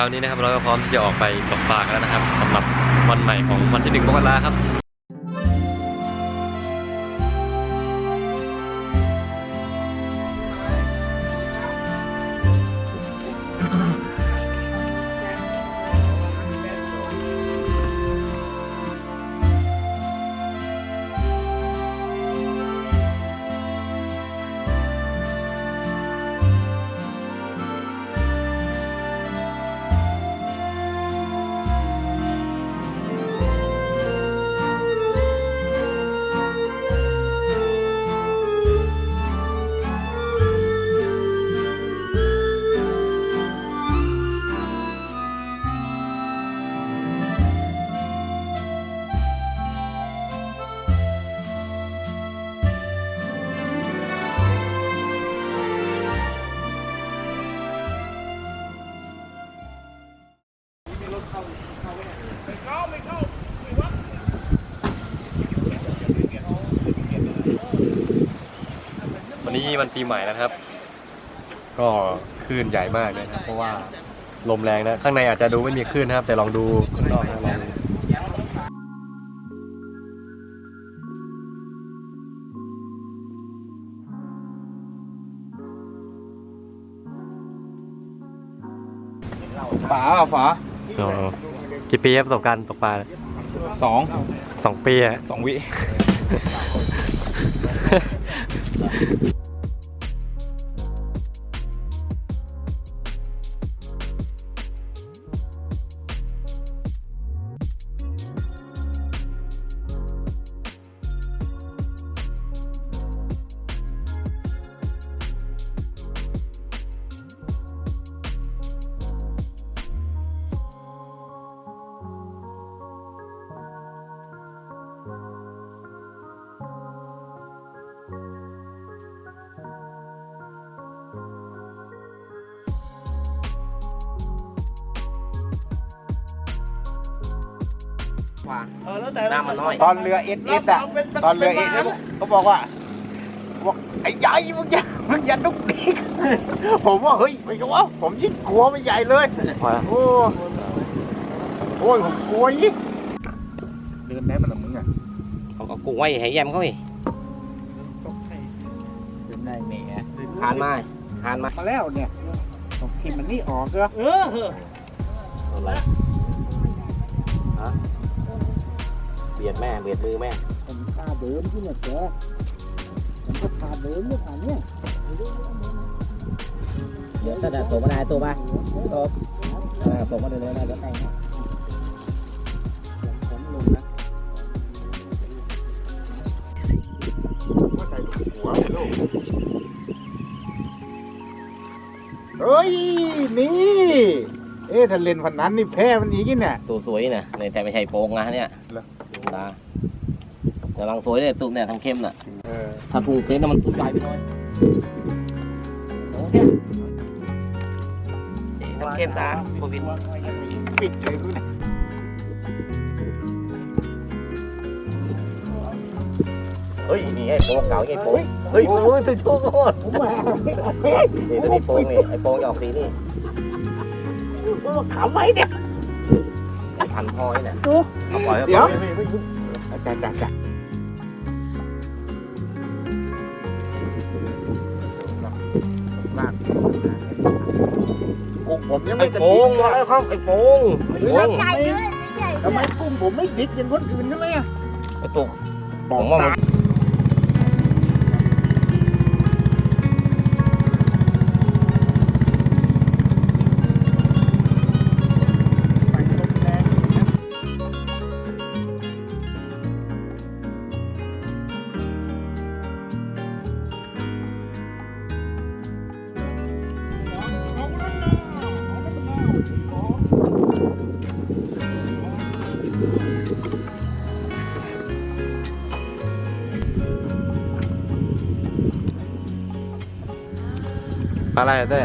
คราวนี้นะครับเราก็พร้อมที่จะออกไปตกปลากันแล้วนะครับสำหรับวันใหม่ของวันที่หนึ่งมกราครับ วันนี้มันปีใหม่แล้วนะครับ ก็คลื่นใหญ่มากเลยนะครับเพราะว่าลมแรงนะ ข้างในอาจจะดูไม่มีคลื่นนะครับ แต่ลองดูข้างนอกนะลองดูฝาฝาอ๋อกี่ปีครับประสบการณ์ตกปลาสองสองปีอะ สองวิ น้ำมันน้อยตอนเรือเอสเอสอะตอนเรือเอสเขาบอกว่าบอกไอ้ใหญ่มึงอย่ามึงอย่าดุกดิกผมว่าเฮ้ยไม่ก็ว่าผมยิ่งกลัวไม่ใหญ่เลยพอแล้วโอ้โอ้ยผมกลัวยิ่งเดินได้มันหรอมึงอะเขาก็กุ้งไว้ให้แยมเขาอีกเดินได้แหมทานมาทานมามาแล้วเนี่ยผมคิดมันนี่ออกก็เอออะไรฮะ เบียดแม่เบียดมือแม่ผมพาเดินที่เนี่ยแกผมก็พาเดินเนี่ยผ่านเนี่ยเดี๋ยวถ้าจะตัวมาได้ตัวมาตัวตัวมาเดินได้แล้วแต่งผมลงนะเฮ้ยนี่ เอ๊ะถ้าเล่นพันนั้นนี่แพ้มันอีกเนี่ยตัวสวยนะเนี่ยแต่ไม่ใช่โป่งนะเนี่ย เหรอตาแต่ลังสวยเลยตุ้มเนี่ยทำเข้มน่ะเออถ้าปรุงเค็มน่ะมันตุ้มใหญ่ไปหน่อยทำเข้มตาโควิดปิดเลยกูเนี่ยเฮ้ยนี่ไอ้โป่งเก่าไอ้โป่งเฮ้ยโป่งตัวโชว์นี่ตัวนี้โป่งนี่ไอ้โป่งจะออกสีนี่ขำไว้เนี่ย พันพอยเนี่ยเอาปล่อยเดี๋ยวอาปล่ออาจารย์จัดจัดกุ้งผมยังไอ้ไม่กระโป่ดิงกมาแล้วครับไอ้โป่งไอ้โป่งใหญ่เลยไม่ใหญ่ทำไมกุ้งผมไม่ติดอย่างคนอื่นกันเลยอะไอ้ตุกผมว่า ปลาอะไรอะเต้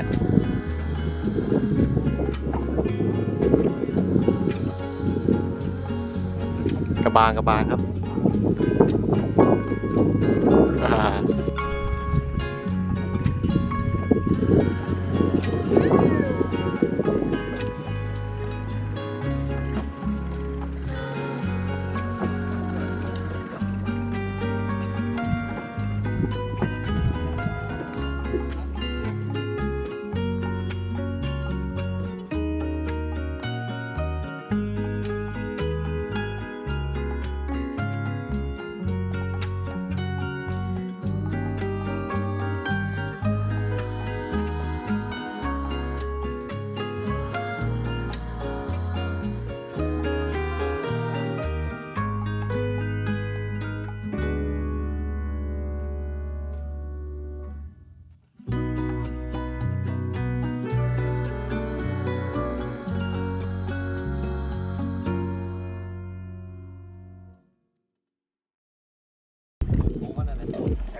กระบางกระบางครับ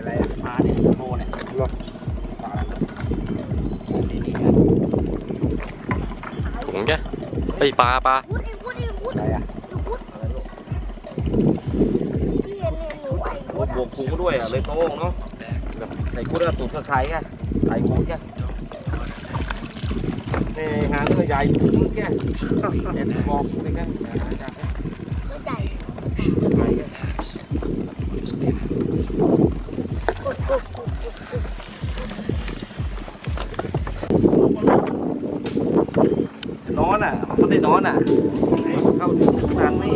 อ่าเนี่ยโบเนี่ยหรอปลาอะไรนี่นี่ผมแกไอปลาปลาพูดเองพูดเองพูดอะไรอะพูดอะไรลูกพี่เห็นเห็นหนูไหวบวกบวกพุงด้วยอะเลยโต้งเนาะใส่กุ้งแล้วตูดใครไงใส่กุ้งแกนี่งานตัวใหญ่กุ้งแกเด็ดบอกเลยแกตัวใหญ่ก คนอะมันได้นอนอะ เข้าถึงทางไม่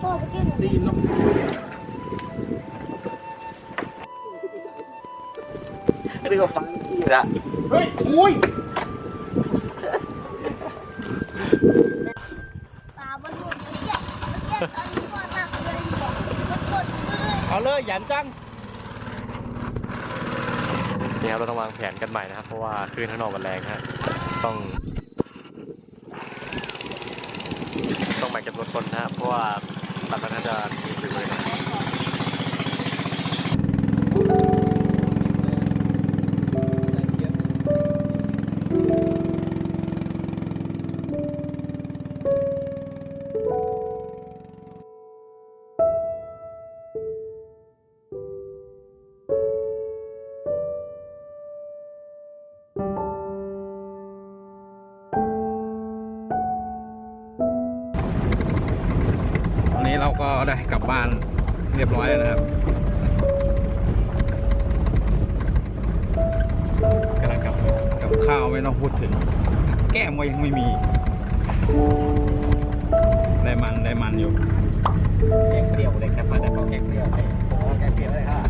พ่อไปกินตีนลงเรียกว่าฟังที่ละเฮ้ยอุ้ยปลาบอลลูนเจ็บเจ็บตอนนี้ก็หนักเลยบอกมันกดมือเอาเลยหยันจัง นี่ครับเราต้องวางแผนกันใหม่นะครับ เพราะว่าคลื่นข้างนอกมันแรงฮะต้อง ต้องแบ่งจำนวนคนนะครับเพราะว่าลำนั้นจะมีสื่อเลยนะ ก็ได้กลับบ้านเรียบร้อยแล้วนะครับกำลังกลับกับข้าวไม่ต้องพูดถึง แก้มก็ยังไม่มี ได้มันได้มันอยู่ แกงเปรี้ยวเลยครับมาแต่ก็แกงเปรี้ยวเลยผมว่าแกงเปรี้ยวเลยค่ะ